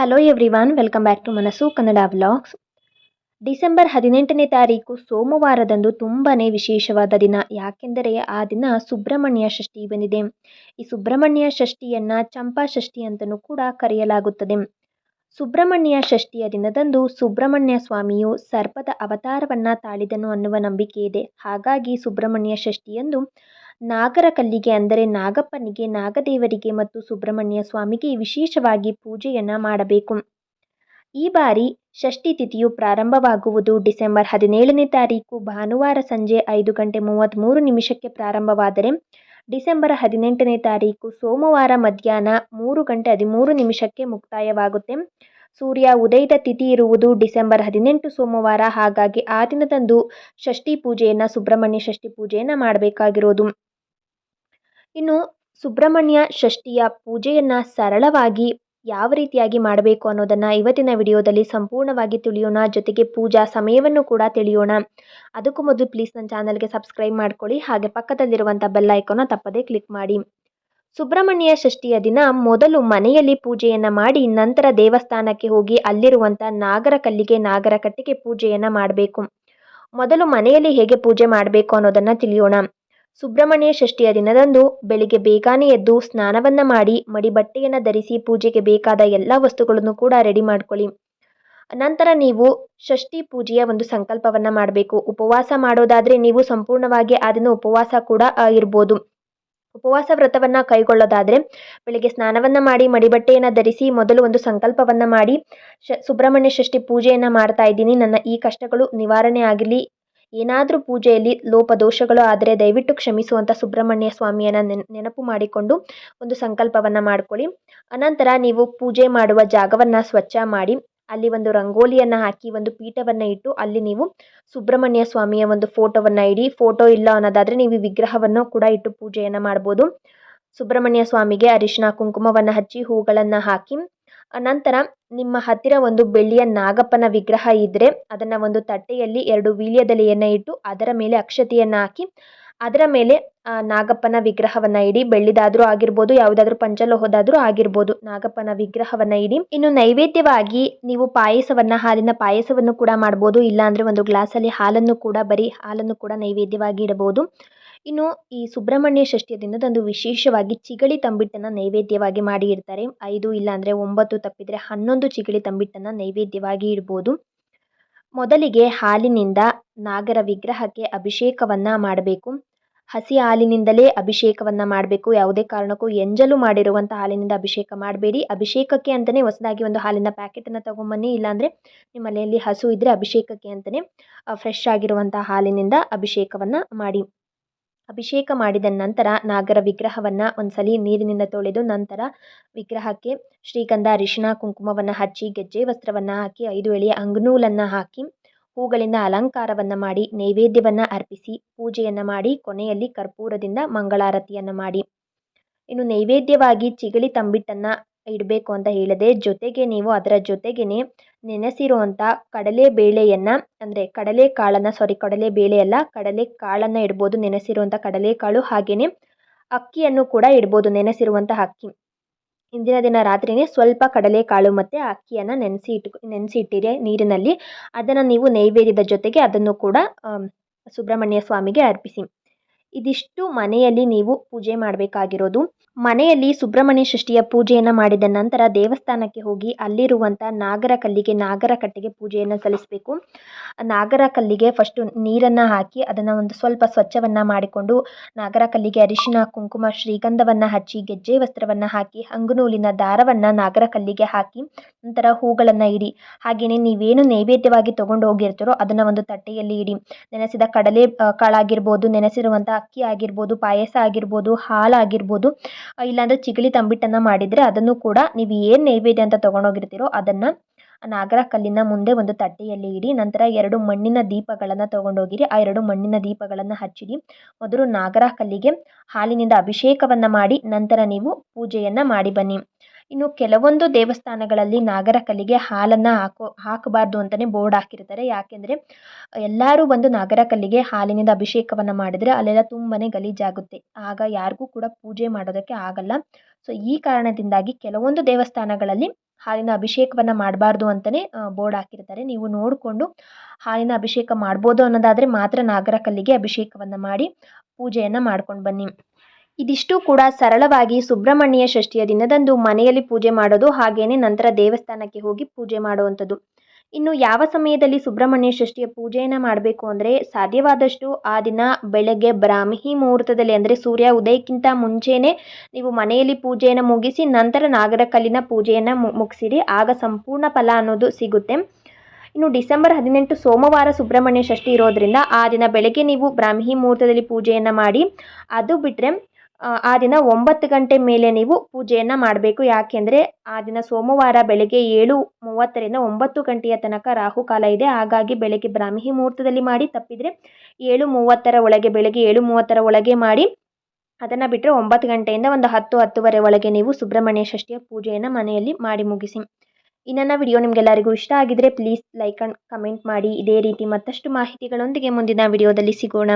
Hello everyone welcome back to Manassu Kannada vlogs December ಹದಿನೆಂಟನೇ ತಾರೀಕು ಸೋಮವಾರದಂದು ತುಂಬಾ ವಿಶೇಷವಾದ ದಿನ. ಯಾಕೆಂದರೆ ಆ ದಿನ ಸುಬ್ರಹ್ಮಣ್ಯ ಷಷ್ಠಿ ಬಂದಿದೆ. ಈ ಸುಬ್ರಹ್ಮಣ್ಯ ಷಷ್ಠಿಯನ್ನು ಚಂಪಾ ಷಷ್ಠಿ ಅಂತಲೂ ಕೂಡ ಕರೆಯಲಾಗುತ್ತದೆ. ಸುಬ್ರಹ್ಮಣ್ಯ ಷಷ್ಠಿಯ ದಿನದಂದು ಸುಬ್ರಹ್ಮಣ್ಯ ಸ್ವಾಮಿಯು ಸರ್ಪದ ಅವತಾರವನ್ನು ತಾಳಿದನು ಅನ್ನುವ ನಂಬಿಕೆ ಇದೆ. ಹಾಗಾಗಿ ಸುಬ್ರಹ್ಮಣ್ಯ ಷಷ್ಠಿಯಂದು ನಾಗರ ಕಲ್ಲಿಗೆ ಅಂದರೆ ನಾಗಪ್ಪನಿಗೆ, ನಾಗದೇವರಿಗೆ ಮತ್ತು ಸುಬ್ರಹ್ಮಣ್ಯ ಸ್ವಾಮಿಗೆ ವಿಶೇಷವಾಗಿ ಪೂಜೆಯನ್ನು ಮಾಡಬೇಕು. ಈ ಬಾರಿ ಷಷ್ಠಿ ತಿಥಿಯು ಪ್ರಾರಂಭವಾಗುವುದು ಡಿಸೆಂಬರ್ ಹದಿನೇಳನೇ ತಾರೀಕು. ಭಾನುವಾರ ಸಂಜೆ ಐದು ಗಂಟೆ ಮೂವತ್ತ್ಮೂರು ನಿಮಿಷಕ್ಕೆ ಪ್ರಾರಂಭವಾದರೆ ಡಿಸೆಂಬರ್ ಹದಿನೆಂಟನೇ ತಾರೀಕು ಸೋಮವಾರ ಮಧ್ಯಾಹ್ನ ಮೂರು ಗಂಟೆ ಹದಿಮೂರು ನಿಮಿಷಕ್ಕೆ ಮುಕ್ತಾಯವಾಗುತ್ತೆ. ಸೂರ್ಯ ಉದಯದ ತಿಥಿ ಇರುವುದು ಡಿಸೆಂಬರ್ ಹದಿನೆಂಟು ಸೋಮವಾರ. ಹಾಗಾಗಿ ಆ ದಿನದಂದು ಷಷ್ಠಿ ಪೂಜೆಯನ್ನು, ಸುಬ್ರಹ್ಮಣ್ಯ ಷಷ್ಠಿ ಪೂಜೆಯನ್ನು ಮಾಡಬೇಕಾಗಿರೋದು. ಇನ್ನು ಸುಬ್ರಹ್ಮಣ್ಯ ಷಷ್ಠಿಯ ಪೂಜೆಯನ್ನು ಸರಳವಾಗಿ ಯಾವ ರೀತಿಯಾಗಿ ಮಾಡಬೇಕು ಅನ್ನೋದನ್ನು ಇವತ್ತಿನ ವಿಡಿಯೋದಲ್ಲಿ ಸಂಪೂರ್ಣವಾಗಿ ತಿಳಿಯೋಣ. ಜೊತೆಗೆ ಪೂಜಾ ಸಮಯವನ್ನು ಕೂಡ ತಿಳಿಯೋಣ. ಅದಕ್ಕೂ ಮೊದಲು ಪ್ಲೀಸ್ ನನ್ನ ಚಾನಲ್ಗೆ ಸಬ್ಸ್ಕ್ರೈಬ್ ಮಾಡ್ಕೊಳ್ಳಿ. ಹಾಗೆ ಪಕ್ಕದಲ್ಲಿರುವಂಥ ಬೆಲ್ ಐಕೋನ ತಪ್ಪದೇ ಕ್ಲಿಕ್ ಮಾಡಿ. ಸುಬ್ರಹ್ಮಣ್ಯ ಷಷ್ಠಿಯ ದಿನ ಮೊದಲು ಮನೆಯಲ್ಲಿ ಪೂಜೆಯನ್ನು ಮಾಡಿ ನಂತರ ದೇವಸ್ಥಾನಕ್ಕೆ ಹೋಗಿ ಅಲ್ಲಿರುವಂಥ ನಾಗರ ಕಲ್ಲಿಗೆ ನಾಗರ ಕಟ್ಟಿಗೆ ಪೂಜೆಯನ್ನು ಮಾಡಬೇಕು. ಮೊದಲು ಮನೆಯಲ್ಲಿ ಹೇಗೆ ಪೂಜೆ ಮಾಡಬೇಕು ಅನ್ನೋದನ್ನು ತಿಳಿಯೋಣ. ಸುಬ್ರಹ್ಮಣ್ಯ ಷಷ್ಠಿಯ ದಿನದಂದು ಬೆಳಿಗ್ಗೆ ಬೇಗನೆ ಎದ್ದು ಸ್ನಾನವನ್ನು ಮಾಡಿ ಮಡಿ ಬಟ್ಟೆಯನ್ನು ಧರಿಸಿ ಪೂಜೆಗೆ ಬೇಕಾದ ಎಲ್ಲ ವಸ್ತುಗಳನ್ನು ಕೂಡ ರೆಡಿ ಮಾಡ್ಕೊಳ್ಳಿ. ನಂತರ ನೀವು ಷಷ್ಠಿ ಪೂಜೆಯ ಒಂದು ಸಂಕಲ್ಪವನ್ನು ಮಾಡಬೇಕು. ಉಪವಾಸ ಮಾಡೋದಾದರೆ ನೀವು ಸಂಪೂರ್ಣವಾಗಿ ಆ ದಿನ ಉಪವಾಸ ಕೂಡ ಇರ್ಬೋದು ಉಪವಾಸ ವ್ರತವನ್ನು ಕೈಗೊಳ್ಳೋದಾದರೆ ಬೆಳಿಗ್ಗೆ ಸ್ನಾನವನ್ನು ಮಾಡಿ ಮಡಿಬಟ್ಟೆಯನ್ನು ಧರಿಸಿ ಮೊದಲು ಒಂದು ಸಂಕಲ್ಪವನ್ನು ಮಾಡಿ ಸುಬ್ರಹ್ಮಣ್ಯ ಷಷ್ಠಿ ಪೂಜೆಯನ್ನು ಮಾಡ್ತಾ ಇದ್ದೀನಿ. ನನ್ನ ಈ ಕಷ್ಟಗಳು ನಿವಾರಣೆ ಆಗಿರಲಿ. ಏನಾದರೂ ಪೂಜೆಯಲ್ಲಿ ಲೋಪದೋಷಗಳು ಆದರೆ ದಯವಿಟ್ಟು ಕ್ಷಮಿಸುವಂಥ ಸುಬ್ರಹ್ಮಣ್ಯ ಸ್ವಾಮಿಯನ್ನು ನೆನ್, ನೆನಪು ಮಾಡಿಕೊಂಡು ಒಂದು ಸಂಕಲ್ಪವನ್ನು ಮಾಡ್ಕೊಳ್ಳಿ. ಅನಂತರ ನೀವು ಪೂಜೆ ಮಾಡುವ ಜಾಗವನ್ನು ಸ್ವಚ್ಛ ಮಾಡಿ, ಅಲ್ಲಿ ಒಂದು ರಂಗೋಲಿಯನ್ನು ಹಾಕಿ, ಒಂದು ಪೀಠವನ್ನು ಇಟ್ಟು ಅಲ್ಲಿ ನೀವು ಸುಬ್ರಹ್ಮಣ್ಯ ಸ್ವಾಮಿಯ ಒಂದು ಫೋಟೋವನ್ನು ಇಡಿ, ಫೋಟೋ ಇಲ್ಲ ಅನ್ನೋದಾದರೆ ನೀವು ವಿಗ್ರಹವನ್ನು ಕೂಡ ಇಟ್ಟು ಪೂಜೆಯನ್ನು ಮಾಡ್ಬೋದು. ಸುಬ್ರಹ್ಮಣ್ಯ ಸ್ವಾಮಿಗೆ ಅರಿಶಿನ ಕುಂಕುಮವನ್ನು ಹಚ್ಚಿ ಹೂಗಳನ್ನು ಹಾಕಿ ನಂತರ ನಿಮ್ಮ ಹತ್ತಿರ ಒಂದು ಬೆಳ್ಳಿಯ ನಾಗಪ್ಪನ ವಿಗ್ರಹ ಇದ್ದರೆ ಅದನ್ನು ಒಂದು ತಟ್ಟೆಯಲ್ಲಿ ಎರಡು ವೀಳ್ಯದೆಲೆಯನ್ನು ಇಟ್ಟು ಅದರ ಮೇಲೆ ಅಕ್ಷತೆಯನ್ನು ಹಾಕಿ ಅದರ ಮೇಲೆ ನಾಗಪ್ಪನ ವಿಗ್ರಹವನ್ನು ಇಡಿ. ಬೆಳ್ಳಿದಾದರೂ ಆಗಿರ್ಬೋದು, ಯಾವುದಾದ್ರೂ ಪಂಚಲೋಹದಾದರೂ ಆಗಿರ್ಬೋದು ನಾಗಪ್ಪನ ವಿಗ್ರಹವನ್ನು ಇಡಿ. ಇನ್ನು ನೈವೇದ್ಯವಾಗಿ ನೀವು ಪಾಯಸವನ್ನು, ಹಾಲಿನ ಪಾಯಸವನ್ನು ಕೂಡ ಮಾಡ್ಬೋದು. ಇಲ್ಲಾಂದರೆ ಒಂದು ಗ್ಲಾಸಲ್ಲಿ ಹಾಲನ್ನು ಕೂಡ, ಬರೀ ಹಾಲನ್ನು ಕೂಡ ನೈವೇದ್ಯವಾಗಿ ಇಡಬಹುದು. ಇನ್ನು ಈ ಸುಬ್ರಹ್ಮಣ್ಯ ಷಷ್ಠಿಯ ದಿನದಂದು ವಿಶೇಷವಾಗಿ ಚಿಗಳಿ ತಂಬಿಟ್ಟನ್ನು ನೈವೇದ್ಯವಾಗಿ ಮಾಡಿ ಇಡ್ತಾರೆ ಐದು ಇಲ್ಲಾಂದರೆ ಒಂಬತ್ತು ತಪ್ಪಿದರೆ ಹನ್ನೊಂದು ಚಿಗಳಿ ತಂಬಿಟ್ಟನ್ನು ನೈವೇದ್ಯವಾಗಿ ಇಡ್ಬೋದು. ಮೊದಲಿಗೆ ಹಾಲಿನಿಂದ ನಾಗರ ವಿಗ್ರಹಕ್ಕೆ ಅಭಿಷೇಕವನ್ನು ಮಾಡಬೇಕು. ಹಸಿ ಹಾಲಿನಿಂದಲೇ ಅಭಿಷೇಕವನ್ನು ಮಾಡಬೇಕು. ಯಾವುದೇ ಕಾರಣಕ್ಕೂ ಎಂಜಲು ಮಾಡಿರುವಂಥ ಹಾಲಿನಿಂದ ಅಭಿಷೇಕ ಮಾಡಬೇಡಿ. ಅಭಿಷೇಕಕ್ಕೆ ಅಂತಲೇ ಹೊಸದಾಗಿ ಒಂದು ಹಾಲಿನ ಪ್ಯಾಕೆಟನ್ನು ತೊಗೊಂಬನ್ನಿ. ಇಲ್ಲಾಂದರೆ ನಿಮ್ಮ ಮನೆಯಲ್ಲಿ ಹಸು ಇದ್ದರೆ ಅಭಿಷೇಕಕ್ಕೆ ಅಂತಲೇ ಫ್ರೆಶ್ ಆಗಿರುವಂಥ ಹಾಲಿನಿಂದ ಅಭಿಷೇಕವನ್ನು ಮಾಡಿ. ಅಭಿಷೇಕ ಮಾಡಿದ ನಂತರ ನಾಗರ ವಿಗ್ರಹವನ್ನು ಒಂದ್ಸಲಿ ನೀರಿನಿಂದ ತೊಳೆದು ನಂತರ ವಿಗ್ರಹಕ್ಕೆ ಶ್ರೀಗಂಧ, ಅರಿಶಿಣ, ಕುಂಕುಮವನ್ನು ಹಚ್ಚಿ, ಗೆಜ್ಜೆ ವಸ್ತ್ರವನ್ನು ಹಾಕಿ, ಐದು ಎಳೆಯ ಅಂಗನೂಲನ್ನು ಹಾಕಿ, ಹೂಗಳಿಂದ ಅಲಂಕಾರವನ್ನು ಮಾಡಿ, ನೈವೇದ್ಯವನ್ನು ಅರ್ಪಿಸಿ, ಪೂಜೆಯನ್ನು ಮಾಡಿ, ಕೊನೆಯಲ್ಲಿ ಕರ್ಪೂರದಿಂದ ಮಂಗಳಾರತಿಯನ್ನು ಮಾಡಿ. ಇನ್ನು ನೈವೇದ್ಯವಾಗಿ ಚಿಗಳಿ ತಂಬಿಟ್ಟನ್ನು ಇಡಬೇಕು ಅಂತ ಹೇಳಿದೆ. ಜೊತೆಗೆ ನೀವು ಅದರ ಜೊತೆಗೇ ನೆನೆಸಿರುವಂಥ ಕಡಲೆ ಬೇಳೆಯನ್ನು, ಅಂದರೆ ಕಡಲೆ ಕಾಳನ್ನು ಸಾರಿ ಕಡಲೆ ಬೇಳೆ ಅಲ್ಲ, ಕಡಲೆ ಕಾಳನ್ನು ಇಡ್ಬೋದು ನೆನೆಸಿರುವಂಥ ಕಡಲೆಕಾಳು ಹಾಗೆಯೇ ಅಕ್ಕಿಯನ್ನು ಕೂಡ ಇಡ್ಬೋದು ನೆನೆಸಿರುವಂಥ ಅಕ್ಕಿ. ಇಂದಿನ ದಿನ ರಾತ್ರಿಯೇ ಸ್ವಲ್ಪ ಕಡಲೆಕಾಳು ಮತ್ತು ಅಕ್ಕಿಯನ್ನು ನೆನೆಸಿ ಇಟ್ಟು ನೆನೆಸಿ ಇಟ್ಟಿರಿ ನೀರಿನಲ್ಲಿ. ಅದನ್ನು ನೀವು ನೈವೇದ್ಯದ ಜೊತೆಗೆ ಅದನ್ನು ಕೂಡ ಸುಬ್ರಹ್ಮಣ್ಯ ಸ್ವಾಮಿಗೆ ಅರ್ಪಿಸಿ. ಇದಿಷ್ಟು ಮನೆಯಲ್ಲಿ ನೀವು ಪೂಜೆ ಮಾಡಬೇಕಾಗಿರೋದು. ಮನೆಯಲ್ಲಿ ಸುಬ್ರಹ್ಮಣ್ಯ ಷಷ್ಠಿಯ ಪೂಜೆಯನ್ನು ಮಾಡಿದ ನಂತರ ದೇವಸ್ಥಾನಕ್ಕೆ ಹೋಗಿ ಅಲ್ಲಿರುವಂಥ ನಾಗರ ಕಲ್ಲಿಗೆ ನಾಗರ ಕಟ್ಟೆಗೆ ಪೂಜೆಯನ್ನು ಸಲ್ಲಿಸಬೇಕು. ನಾಗರ ಕಲ್ಲಿಗೆ ಫಸ್ಟು ನೀರನ್ನು ಹಾಕಿ ಅದನ್ನು ಒಂದು ಸ್ವಲ್ಪ ಸ್ವಚ್ಛವನ್ನು ಮಾಡಿಕೊಂಡು ನಾಗರ ಕಲ್ಲಿಗೆ ಅರಿಶಿನ, ಕುಂಕುಮ, ಶ್ರೀಗಂಧವನ್ನು ಹಚ್ಚಿ, ಗೆಜ್ಜೆ ವಸ್ತ್ರವನ್ನು ಹಾಕಿ ಹಂಗುನೂಲಿನ ದಾರವನ್ನು ನಾಗರ ಕಲ್ಲಿಗೆ ಹಾಕಿ, ನಂತರ ಹೂಗಳನ್ನು ಇಡಿ. ಹಾಗೆಯೇ ನೀವೇನು ನೈವೇದ್ಯವಾಗಿ ತೊಗೊಂಡು ಹೋಗಿರ್ತೀರೋ ಅದನ್ನು ಒಂದು ತಟ್ಟೆಯಲ್ಲಿ ಇಡಿ. ನೆನೆಸಿದ ಕಡಲೆ ಕಾಳಾಗಿರ್ಬೋದು ನೆನೆಸಿರುವಂಥ ಅಕ್ಕಿ ಆಗಿರ್ಬೋದು, ಪಾಯಸ ಆಗಿರ್ಬೋದು ಹಾಲಾಗಿರ್ಬೋದು ಇಲ್ಲಾಂದರೆ ಚಿಗಳಿ ತಂಬಿಟ್ಟನ್ನು ಮಾಡಿದರೆ ಅದನ್ನು ಕೂಡ ನೀವು ಏನು ನೈವೇದ್ಯ ಅಂತ ತೊಗೊಂಡೋಗಿರ್ತೀರೋ ಅದನ್ನು ನಾಗರ ಕಲ್ಲಿನ ಮುಂದೆ ಒಂದು ತಟ್ಟೆಯಲ್ಲಿ ಇಡಿ, ನಂತರ ಎರಡು ಮಣ್ಣಿನ ದೀಪಗಳನ್ನು ತೊಗೊಂಡೋಗಿರಿ. ಆ ಎರಡು ಮಣ್ಣಿನ ದೀಪಗಳನ್ನು ಹಚ್ಚಿಡಿ. ಮೊದಲು ನಾಗರ ಕಲ್ಲಿಗೆ ಹಾಲಿನಿಂದ ಅಭಿಷೇಕವನ್ನು ಮಾಡಿ, ನಂತರ ನೀವು ಪೂಜೆಯನ್ನು ಮಾಡಿ ಬನ್ನಿ. ಇನ್ನು ಕೆಲವೊಂದು ದೇವಸ್ಥಾನಗಳಲ್ಲಿ ನಾಗರ ಕಲ್ಲಿಗೆ ಹಾಲನ್ನು ಹಾಕೋ, ಹಾಕಬಾರ್ದು ಅಂತಲೇ ಬೋರ್ಡ್ ಹಾಕಿರ್ತಾರೆ. ಯಾಕೆಂದರೆ ಎಲ್ಲರೂ ಬಂದು ನಾಗರ ಕಲ್ಲಿಗೆ ಹಾಲಿನಿಂದ ಅಭಿಷೇಕವನ್ನು ಮಾಡಿದರೆ ಅಲ್ಲೆಲ್ಲ ತುಂಬಾ ಗಲೀಜಾಗುತ್ತೆ. ಆಗ ಯಾರಿಗೂ ಕೂಡ ಪೂಜೆ ಮಾಡೋದಕ್ಕೆ ಆಗಲ್ಲ. ಸೊ ಈ ಕಾರಣದಿಂದಾಗಿ ಕೆಲವೊಂದು ದೇವಸ್ಥಾನಗಳಲ್ಲಿ ಹಾಲಿನ ಅಭಿಷೇಕವನ್ನು ಮಾಡಬಾರ್ದು ಅಂತಲೇ ಬೋರ್ಡ್ ಹಾಕಿರ್ತಾರೆ. ನೀವು ನೋಡಿಕೊಂಡು ಹಾಲಿನ ಅಭಿಷೇಕ ಮಾಡ್ಬೋದು ಅನ್ನೋದಾದರೆ ಮಾತ್ರ ನಾಗರ ಕಲ್ಲಿಗೆ ಅಭಿಷೇಕವನ್ನು ಮಾಡಿ ಪೂಜೆಯನ್ನು ಮಾಡ್ಕೊಂಡು ಬನ್ನಿ. ಇದಿಷ್ಟು ಕೂಡ ಸರಳವಾಗಿ ಸುಬ್ರಹ್ಮಣ್ಯ ಷಷ್ಠಿಯ ದಿನದಂದು ಮನೆಯಲ್ಲಿ ಪೂಜೆ ಮಾಡೋದು ಹಾಗೇನೆ ನಂತರ ದೇವಸ್ಥಾನಕ್ಕೆ ಹೋಗಿ ಪೂಜೆ ಮಾಡುವಂಥದ್ದು. ಇನ್ನು ಯಾವ ಸಮಯದಲ್ಲಿ ಸುಬ್ರಹ್ಮಣ್ಯ ಷಷ್ಠಿಯ ಪೂಜೆಯನ್ನು ಮಾಡಬೇಕು ಅಂದರೆ ಸಾಧ್ಯವಾದಷ್ಟು ಆ ದಿನ ಬೆಳಗ್ಗೆ ಬ್ರಾಹ್ಮಿ ಮುಹೂರ್ತದಲ್ಲಿ ಅಂದರೆ ಸೂರ್ಯ ಉದಯಕ್ಕಿಂತ ಮುಂಚೆಯೇ ನೀವು ಮನೆಯಲ್ಲಿ ಪೂಜೆಯನ್ನು ಮುಗಿಸಿ ನಂತರ ನಾಗರ ಕಲ್ಲಿನ ಪೂಜೆಯನ್ನು ಮುಗಿಸಿರಿ. ಆಗ ಸಂಪೂರ್ಣ ಫಲ ಅನ್ನೋದು ಸಿಗುತ್ತೆ. ಇನ್ನು ಡಿಸೆಂಬರ್ ಹದಿನೆಂಟು ಸೋಮವಾರ ಸುಬ್ರಹ್ಮಣ್ಯ ಷಷ್ಠಿ ಇರೋದರಿಂದ ಆ ದಿನ ಬೆಳಗ್ಗೆ ನೀವು ಬ್ರಾಹ್ಮಿ ಮುಹೂರ್ತದಲ್ಲಿ ಪೂಜೆಯನ್ನು ಮಾಡಿ, ಅದು ಬಿಟ್ಟರೆ ಆ ದಿನ ಒಂಬತ್ತು ಗಂಟೆ ಮೇಲೆ ನೀವು ಪೂಜೆಯನ್ನು ಮಾಡಬೇಕು. ಯಾಕೆಂದರೆ ಆ ದಿನ ಸೋಮವಾರ ಬೆಳಗ್ಗೆ ಏಳು ಮೂವತ್ತರಿಂದ ಒಂಬತ್ತು ಗಂಟೆಯ ತನಕ ರಾಹುಕಾಲ ಇದೆ. ಹಾಗಾಗಿ ಬೆಳಗ್ಗೆ ಬ್ರಾಹ್ಮಿ ಮುಹೂರ್ತದಲ್ಲಿ ಮಾಡಿ, ತಪ್ಪಿದರೆ ಏಳು ಮೂವತ್ತರ ಒಳಗೆ, ಬೆಳಗ್ಗೆ ಏಳು ಮೂವತ್ತರ ಒಳಗೆ ಮಾಡಿ, ಅದನ್ನು ಬಿಟ್ಟರೆ ಒಂಬತ್ತು ಗಂಟೆಯಿಂದ ಒಂದು ಹತ್ತು, ಹತ್ತುವರೆ ಒಳಗೆ ನೀವು ಸುಬ್ರಹ್ಮಣ್ಯ ಷಷ್ಠಿಯ ಪೂಜೆಯನ್ನು ಮನೆಯಲ್ಲಿ ಮಾಡಿ ಮುಗಿಸಿ. ಈ ನನ್ನ ವಿಡಿಯೋ ನಿಮಗೆಲ್ಲರಿಗೂ ಇಷ್ಟ ಆಗಿದ್ರೆ ಪ್ಲೀಸ್ ಲೈಕ್ ಆ್ಯಂಡ್ ಕಮೆಂಟ್ ಮಾಡಿ. ಇದೇ ರೀತಿ ಮತ್ತಷ್ಟು ಮಾಹಿತಿಗಳೊಂದಿಗೆ ಮುಂದಿನ ವಿಡಿಯೋದಲ್ಲಿ ಸಿಗೋಣ.